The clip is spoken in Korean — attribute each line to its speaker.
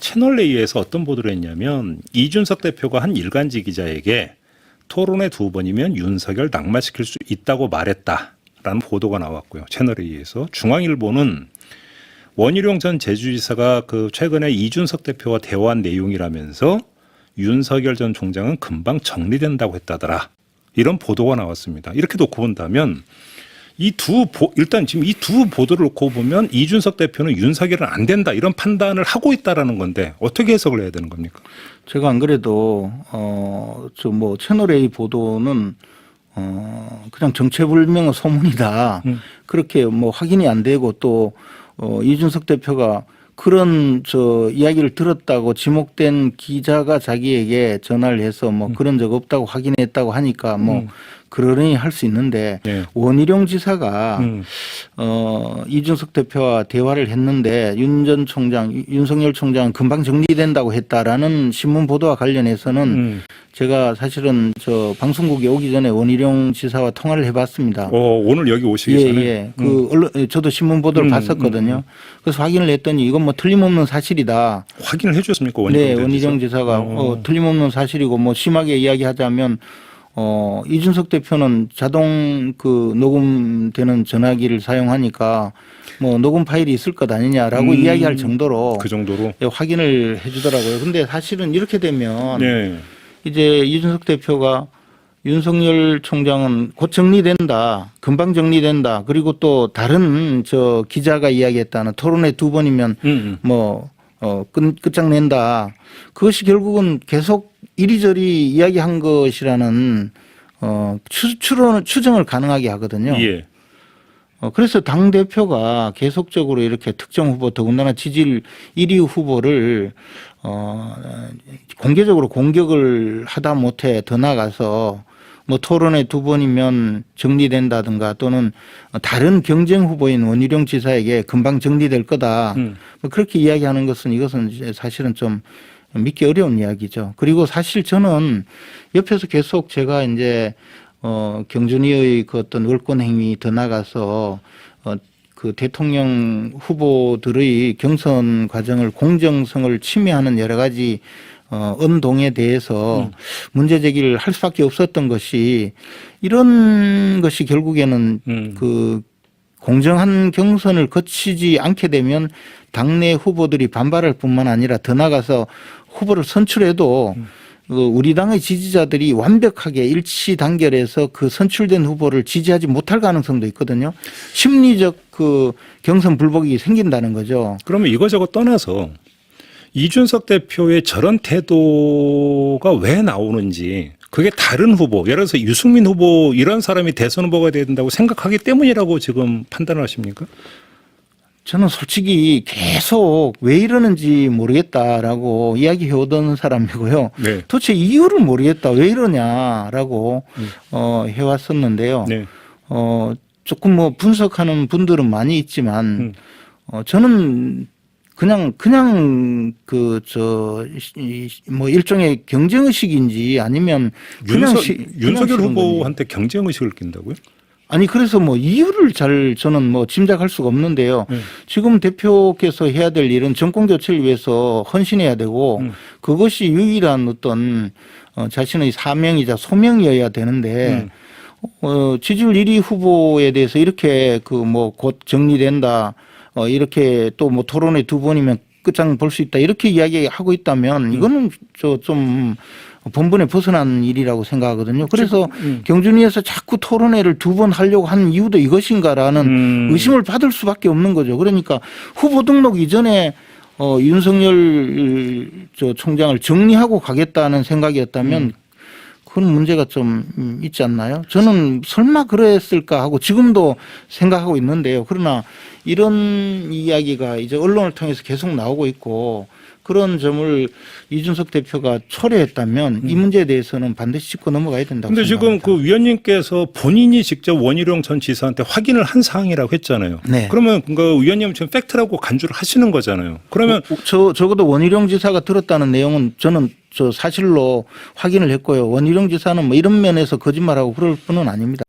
Speaker 1: 채널 A에서 어떤 보도를 했냐면 이준석 대표가 한 일간지 기자에게 토론회 두 번이면 윤석열 낙마시킬 수 있다고 말했다라는 보도가 나왔고요. 채널 A에서 중앙일보는 원희룡 전 제주지사가 그 최근에 이준석 대표와 대화한 내용이라면서 윤석열 전 총장은 금방 정리된다고 했다더라. 이런 보도가 나왔습니다. 이렇게 놓고 본다면 이 두 일단 지금 이 두 보도를 놓고 보면 이준석 대표는 윤석열은 안 된다 이런 판단을 하고 있다라는 건데 어떻게 해석을 해야 되는 겁니까?
Speaker 2: 제가 안 그래도 어저 뭐 채널 A 보도는 어 그냥 정체불명의 소문이다.
Speaker 1: 음.
Speaker 2: 그렇게 뭐 확인이 안 되고 또 어, 이준석 대표가 그런 저 이야기를 들었다고 지목된 기자가 자기에게 전화를 해서 뭐 그런 적 없다고 확인했다고 하니까 뭐
Speaker 1: 음.
Speaker 2: 그러니 할 수 있는데
Speaker 1: 예.
Speaker 2: 원희룡 지사가
Speaker 1: 음.
Speaker 2: 어, 이준석 대표와 대화를 했는데 윤 전 총장, 윤석열 총장은 금방 정리된다고 했다라는 신문 보도와 관련해서는
Speaker 1: 음.
Speaker 2: 제가 사실은 저 방송국에 오기 전에 원희룡 지사와 통화를 해봤습니다.
Speaker 1: 어, 오늘 여기 오시기
Speaker 2: 예,
Speaker 1: 전에
Speaker 2: 예. 그 언론, 저도 신문 보도를
Speaker 1: 음,
Speaker 2: 봤었거든요.
Speaker 1: 음,
Speaker 2: 그래서 확인을 했더니 이건 뭐 틀림없는 사실이다.
Speaker 1: 확인을 해주셨습니까? 원희룡
Speaker 2: 네,
Speaker 1: 전
Speaker 2: 원희룡
Speaker 1: 지사?
Speaker 2: 지사가
Speaker 1: 어.
Speaker 2: 어, 틀림없는 사실이고 뭐 심하게 이야기하자면 어, 이준석 대표는 자동 그 녹음되는 전화기를 사용하니까 뭐 녹음 파일이 있을 것 아니냐라고
Speaker 1: 음,
Speaker 2: 이야기할 정도로
Speaker 1: 그 정도로.
Speaker 2: 예, 확인을 해주더라고요. 근데 사실은 이렇게 되면
Speaker 1: 네.
Speaker 2: 이제 이준석 대표가 윤석열 총장은 곧 정리된다. 금방 정리된다. 그리고 또 다른 저 기자가 이야기했다는 토론회 두 번이면
Speaker 1: 음, 음.
Speaker 2: 뭐, 어, 끝, 끝장낸다. 그것이 결국은 계속 이리저리 이야기한 것이라는, 어, 추, 추론, 추정을 가능하게 하거든요.
Speaker 1: 예.
Speaker 2: 어, 그래서 당대표가 계속적으로 이렇게 특정 후보, 더군다나 지지율 1위 후보를, 어, 공개적으로 공격을 하다 못해 더 나가서 뭐 토론회 두 번이면 정리된다든가 또는 다른 경쟁 후보인 원희룡 지사에게 금방 정리될 거다.
Speaker 1: 음.
Speaker 2: 뭐 그렇게 이야기하는 것은 이것은 사실은 좀 믿기 어려운 이야기죠. 그리고 사실 저는 옆에서 계속 제가 이제 어 경준이의 그 어떤 월권 행위 더 나가서 어 그 대통령 후보들의 경선 과정을 공정성을 침해하는 여러 가지 어 언동에 대해서 문제 제기를 할 수밖에 없었던 것이 이런 것이 결국에는
Speaker 1: 음.
Speaker 2: 그 공정한 경선을 거치지 않게 되면 당내 후보들이 반발할 뿐만 아니라 더 나가서 후보를 선출해도 그 우리 당의 지지자들이 완벽하게 일치 단결해서 그 선출된 후보를 지지하지 못할 가능성도 있거든요. 심리적 그 경선 불복이 생긴다는 거죠.
Speaker 1: 그러면 이거저거 떠나서 이준석 대표의 저런 태도가 왜 나오는지 그게 다른 후보, 예를 들어서 유승민 후보 이런 사람이 대선 후보가 돼야 된다고 생각하기 때문이라고 지금 판단을 하십니까?
Speaker 2: 저는 솔직히 계속 왜 이러는지 모르겠다라고 이야기해 오던 사람이고요.
Speaker 1: 네.
Speaker 2: 도대체 이유를 모르겠다. 왜 이러냐라고 어, 해왔었는데요.
Speaker 1: 네.
Speaker 2: 어, 조금 뭐 분석하는 분들은 많이 있지만
Speaker 1: 음.
Speaker 2: 어, 저는 그냥 그냥 그 저 뭐 일종의 경쟁 의식인지 아니면 그냥
Speaker 1: 윤석,
Speaker 2: 시- 그냥
Speaker 1: 윤석열
Speaker 2: 건지.
Speaker 1: 후보한테 경쟁 의식을 낀다고요?
Speaker 2: 아니 그래서 뭐 이유를 잘 저는 뭐 짐작할 수가 없는데요.
Speaker 1: 네.
Speaker 2: 지금 대표께서 해야 될 일은 정권 교체를 위해서 헌신해야 되고
Speaker 1: 음.
Speaker 2: 그것이 유일한 어떤 어, 자신의 사명이자 소명이어야 되는데
Speaker 1: 음.
Speaker 2: 어, 지지율 1위 후보에 대해서 이렇게 그 뭐 곧 정리된다. 어, 이렇게 또 뭐 토론회 두 번이면 끝장 볼 수 있다. 이렇게 이야기하고 있다면 이거는 저좀 본분에 벗어난 일이라고 생각하거든요. 그래서
Speaker 1: 음.
Speaker 2: 경준위에서 자꾸 토론회를 두 번 하려고 하는 이유도 이것인가라는
Speaker 1: 음.
Speaker 2: 의심을 받을 수밖에 없는 거죠. 그러니까 후보 등록 이전에 어, 윤석열 저 총장을 정리하고 가겠다는 생각이었다면
Speaker 1: 음.
Speaker 2: 그건 문제가 좀 음, 있지 않나요? 저는 설마 그랬을까 하고 지금도 생각하고 있는데요. 그러나 이런 이야기가 이제 언론을 통해서 계속 나오고 있고 그런 점을 이준석 대표가 초래했다면 이 문제에 대해서는 반드시 짚고 넘어가야 된다고
Speaker 1: 음. 근데 지금
Speaker 2: 생각합니다.
Speaker 1: 그 위원님께서 본인이 직접 원희룡 전 지사한테 확인을 한 사항이라고 했잖아요.
Speaker 2: 네.
Speaker 1: 그러면 그 위원님 지금 팩트라고 간주를 하시는 거잖아요. 그러면
Speaker 2: 어, 저 적어도 원희룡 지사가 들었다는 내용은 저는 저 사실로 확인을 했고요. 원희룡 지사는 뭐 이런 면에서 거짓말하고 그럴 뿐은 아닙니다.